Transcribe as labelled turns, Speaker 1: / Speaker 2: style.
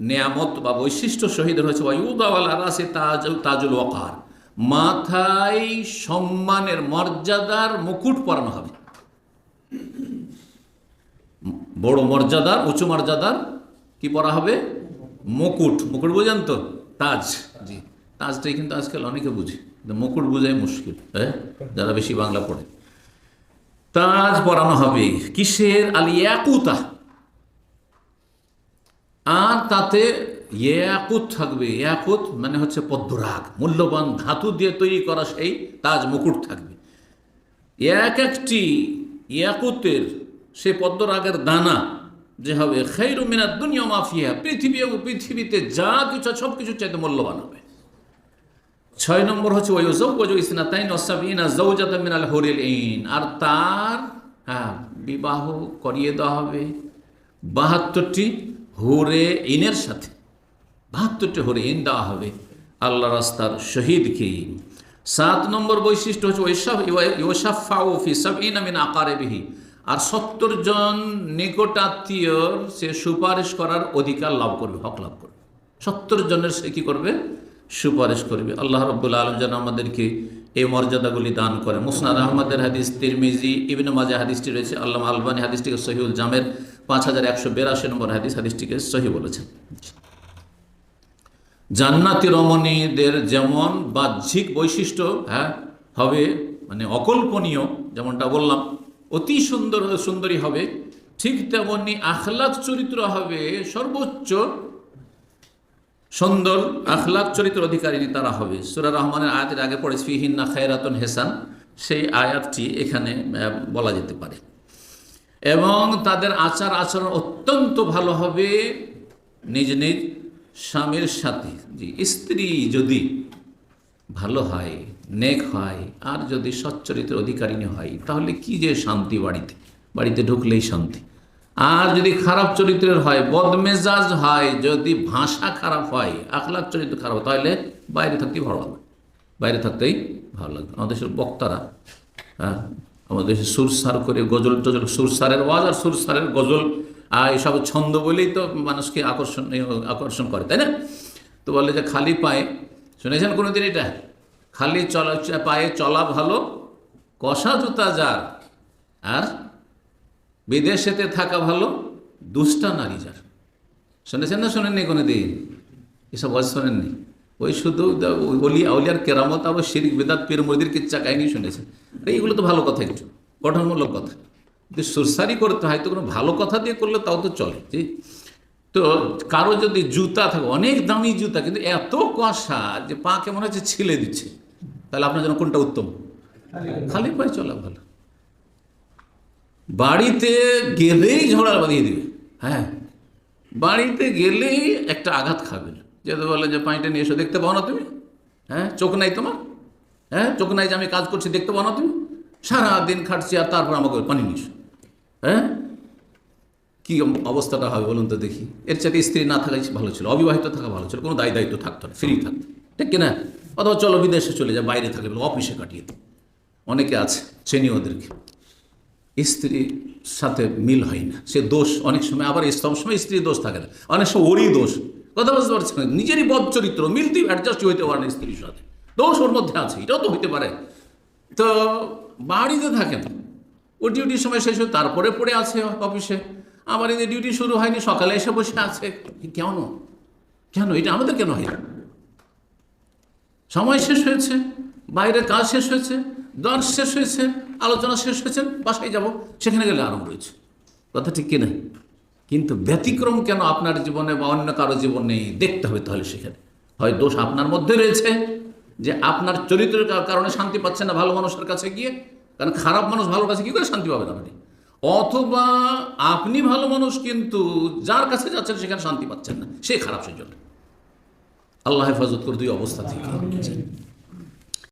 Speaker 1: নেয়ামত বা বৈশিষ্ট্য শহীদ হয়েছে। ওয়ুদাওয়াল আরাসে তাজ তাজুল ওয়াকার। মাথায় সম্মানের মর্যাদার মুকুট পরানো হবে। বড় মর্যাদার, উঁচু মর্যাদার কি পরা হবে? মুকুট। মুকুট বুঝেন তো? তাজ। জি। তাজটাই কিন্তু আজকাল অনেকে বুঝে। মুকুট বোঝাই মুশকিল হ্যাঁ? যারা বেশি বাংলা পড়ে। তাজ পরানো হবে। কিসের? আল ইয়াকুতা। আর তাতে ইয়াকুত থাকবে। ইয়াকুত মানে হচ্ছে পদ্মরাগ, মূল্যবান ধাতু দিয়ে তৈরি করা সেই তাজ মুকুট থাকবে। এক একটি ইয়াকুতের সে পদ্মরাগের দানা যে হবে খৈরু মিনার দুনিয়া মাফিয়া পৃথিবী এবং পৃথিবীতে যা কিছু সব কিছু চাইতে মূল্যবান হবে। ছয় নম্বর হচ্ছে ওই জৌজ ইসনাতাইন ওসাবিনা জৌজাত মিনাল হরিল ইন আর তার হ্যাঁ বিবাহ করিয়ে দেওয়া হবে। বাহাত্তরটি হুরে ইনের সাথে। বাহাত্তরটি হুরে ইন দেওয়া হবে। আল্লাহ রাস্তার শহীদকে সাত নম্বর বৈশিষ্ট্য হচ্ছে ওইসব ইউসাফাউ ফি সব ইনামিন আকারে বিহি আর সত্তর জন নিকটাত্মীয়র সে সুপারিশ করার অধিকার লাভ করবে, হক লাভ করবে। সত্তর জনের সে কী করবে? সুপারিশ করবে। আল্লাহ রব্বুল আলম যেন আমাদেরকে এই মর্যাদাগুলি দান করে। মুসনাদ আহমদের হাদিস, তিরমিজি, ইবিন মাজা হাদিসটি রয়েছে আল্লাহ আলবানী হাদিসটিকে সহিউল জামের পাঁচ হাজার একশো বিরাশি নম্বর হাদিস হাদিসটিকে সহি বলেছেন। জান্নাতি রমণীদের যেমন বাহ্যিক বৈশিষ্ট্য হ্যাঁ হবে মানে অকল্পনীয়, যেমনটা বললাম, অতি সুন্দর, সুন্দরী হবে, ঠিক তেমনি আখলাক চরিত্র হবে, সর্বোচ্চ সুন্দর আখলাক চরিত্র অধিকারিণী তারা হবে। সুরা রহমানের আয়াতের আগে পড়ে, ফিহিন্না খায়রাতন হেসান। সেই আয়াতটি এখানে বলা যেতে পারে। এবং তাদের আচার আচরণ অত্যন্ত ভালো হবে নিজ নিজ স্বামীর সাথে। জি স্ত্রী যদি ভালো হয়, নেক হয়, আর যদি সচ্চরিত্রের অধিকারিণী হয়, তাহলে কি যে শান্তি বাড়িতে? বাড়িতে ঢুকলেই শান্তি। আর যদি খারাপ চরিত্রের হয়, বদমেজাজ হয়, যদি ভাষা খারাপ হয়, আখলাখ চরিত্র খারাপ তাহলে বাইরে থাকতেই ভালো লাগবে। বাইরে থাকতেই ভালো লাগবে। আমাদের দেশের বক্তারা হ্যাঁ আমাদের দেশে সুরসার করে গজল টজল সুরসারের ওয়াজ আর সুরসারের গজল, আর এসব ছন্দ বলেই তো মানুষকে আকর্ষণ আকর্ষণ করে, তাই না? তো বলে যে খালি পায়ে, শুনেছেন কোনোদিন এটা? খালি চলা, পায়ে চলা ভালো, কষা জুতা যার, আর বিদেশেতে থাকা ভালো, দুষ্টা নারী যার। শুনেছেন না শোনেননি কোনো দিন এসব ওয়াজ শোনেননি? ওই শুধু ওই আউলিয়ার কেরামত, আবার শিরিক বেদাত, পীর মদির কিচ্ছা কাহিনী শুনেছেন। এইগুলো তো ভালো কথা একটু, গঠনমূলক কথা। যদি সুরসারি করতে হয় তো কোনো ভালো কথা দিয়ে করলে তাও তো চলে, জি। তো কারও যদি জুতা থাকে, অনেক দামি জুতা, কিন্তু এত কষা যে পা কেমন হচ্ছে ছিলে দিচ্ছে। তাহলে আপনার জন্য কোনটা উত্তম? খালি পায়ে চলা ভালো। বাড়িতে গেলেই ঝোড়া বাঁধিয়ে দিবে। হ্যাঁ বাড়িতে গেলেই একটা আঘাত খাবে। যেতে বলে যে পানিটা নিয়ে এসো, দেখতে পাও না তুমি? হ্যাঁ চোখ নাই তোমার? হ্যাঁ চোখ নাই যে আমি কাজ করছি, দেখতে পাও না তুমি? সারা দিন খাটছি আর তারপর আমাকে পানি নিয়ে এসো। হ্যাঁ কি অবস্থাটা হবে বলুন তো দেখি। এর চাইতে স্ত্রী না থাকাই ভালো ছিল, অবিবাহিত থাকা ভালো ছিল, কোনো দায় দায়িত্ব থাকতো না ফ্রি থাকতো। ঠিক কিনা? অথবা চলো বিদেশে চলে যায় বাইরে থাকলে অফিসে কাটিয়ে দিই অনেকে আছে চেনি ওদেরকে। স্ত্রীর সাথে মিল হয় না। সে দোষ অনেক সময়, আবার সব সময় স্ত্রীর দোষ থাকে না। অনেক সময় ওরই দোষ। কথা বুঝতে পারছে না? নিজেরই বদ চরিত্র, মিলতেই অ্যাডজাস্ট হইতে পারে না স্ত্রীর সাথে। দোষ ওর মধ্যে আছে, এটাও তো হইতে পারে। তো বাড়িতে থাকেন। ও ডিউটির সময় শেষ হয় তারপরে পড়ে আছে অফিসে। আবার এদের ডিউটি শুরু হয়নি, সকালে এসে বসে আছে। কেন? কেন? এটা আমাদের কেন হয়? সময় শেষ হয়েছে বাইরের কাজ শেষ হয়েছে। দর শেষ হয়েছে, আলোচনা শেষ হয়েছে, বাসায় যাব, সেখানে গেলে আরাম রয়েছে। কথা ঠিক কিনা কিন্তু ব্যতিক্রম কেন আপনার জীবনে বা অন্য কারও জীবনে দেখতে হবে তাহলে সেখানে? হয় দোষ আপনার মধ্যে রয়েছে যে আপনার চরিত্রের কারণে শান্তি পাচ্ছেন না ভালো মানুষের কাছে গিয়ে? কারণ খারাপ মানুষ ভালো কাছে কী করে শান্তি পাবেন আপনি? অথবা আপনি ভালো মানুষ কিন্তু যার কাছে যাচ্ছেন সেখানে শান্তি পাচ্ছেন না, সে খারাপ সেই জন্য আল্লাহ হেফাজত করে দুই অবস্থা থেকে।